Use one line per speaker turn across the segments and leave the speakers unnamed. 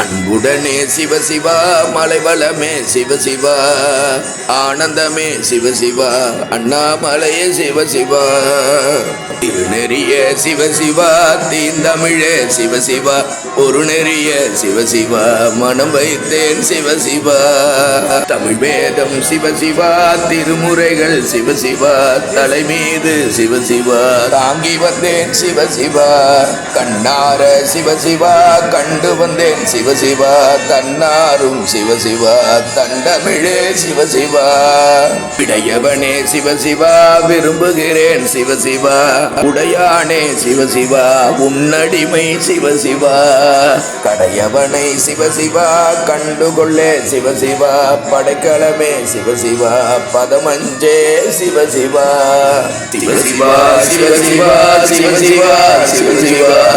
அன்புடனே சிவசிவா மலைவளமே சிவசிவா ஆனந்தமே சிவசிவா அண்ணாமலையே சிவசிவா திருநெறிய சிவசிவா தீந்தமிழே சிவசிவா ஒரு நெறிய சிவசிவா மனம் வைத்தேன் சிவசிவா தமிழ் வேதம் சிவசிவா திருமுறைகள் சிவசிவா தலைமீது சிவசிவா தாங்கி வந்தேன் சிவசிவா கண்ணார சிவசிவா கண்டு வந்தேன் சிவ சிவசிவா தன்னாரும் சிவசிவா தண்டமிழே சிவசிவா. விடையவனே சிவசிவா விரும்புகிறேன் சிவசிவா. உடையானே சிவசிவா உன்னடிமை சிவசிவா. கடையவனை சிவசிவா கண்டுகொள்ளே சிவசிவா. படைக்கலமே சிவசிவா பதமஞ்சே சிவசிவா. சிவசிவா சிவசிவா சிவசிவா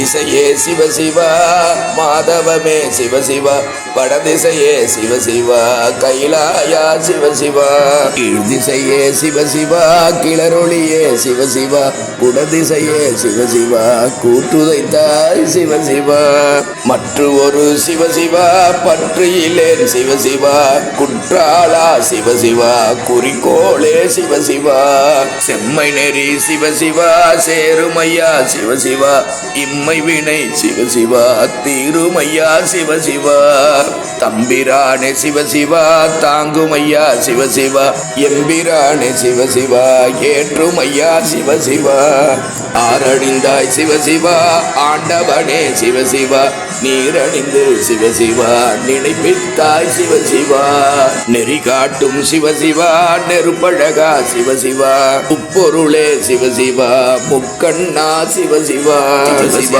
திசையே சிவ சிவா மாதவமே சிவ சிவா வடதிசையே சிவ சிவா கைலாயா சிவ சிவா கீழ் திசையே சிவ சிவா கிளரொளியே சிவ சிவா குடதிசையே சிவ சிவா கூட்டுதைத்தாய் சிவ சிவா மற்ற ஒரு சிவ சிவா பற்று இலேன் சிவ சிவா குற்றாலா சிவ குறிக்கோளே சிவ சிவா செம்மை நெறி சிவ சிவா சேருமையா சிவ சிவா இம்மை தம்மை வினை சிவ சிவா தீருமையா சிவ சிவா. தம்பிரானே சிவ சிவா தாங்குமையா சிவ சிவா. எம்பிரானே சிவ சிவா ஏற்றுமையா சிவ சிவா. ஆரணிந்தாய் சிவ சிவா ஆண்டவனே சிவ சிவா. நீரணிந்து சிவ சிவா நினைப்பித்தாய் சிவ சிவா. நெறி காட்டும் சிவ சிவா நெருப்பழகா சிவ சிவா. உப்பொருளே சிவ சிவா முக்கண்ணா சிவ. சிவா சிவா.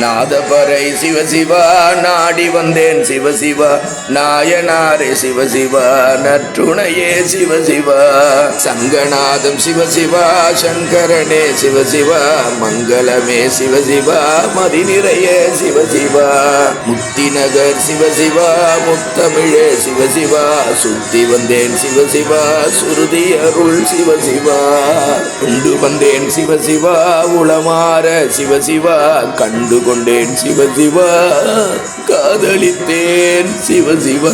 நாதபரை சிவசிவா நாடி வந்தேன் சிவசிவா நாயனாரே சிவசிவா நற்றுணையே சிவசிவா சங்கநாதம் சிவசிவா சங்கரனே சிவசிவா மங்களமே சிவசிவா மதி நிறைய சிவசிவா முத்திநகர் சிவசிவா முத்தமிழே சிவசிவா சுத்தி வந்தேன் சிவசிவா சுருதி அருள் சிவசிவா உண்டு வந்தேன் சிவசிவா உளமாற சிவசிவா கண்டு கொண்டேன் சிவசிவா காதலித்தேன் சிவசிவா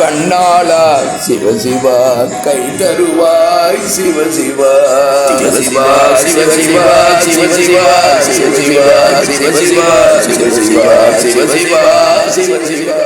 கண்ணாளா சிவசிவா கை தருவாய் சிவசிவா சிவசிவா சிவசிவா சிவசிவா சிவசிவா சிவசிவா சிவசிவா சிவசிவா சிவசிவா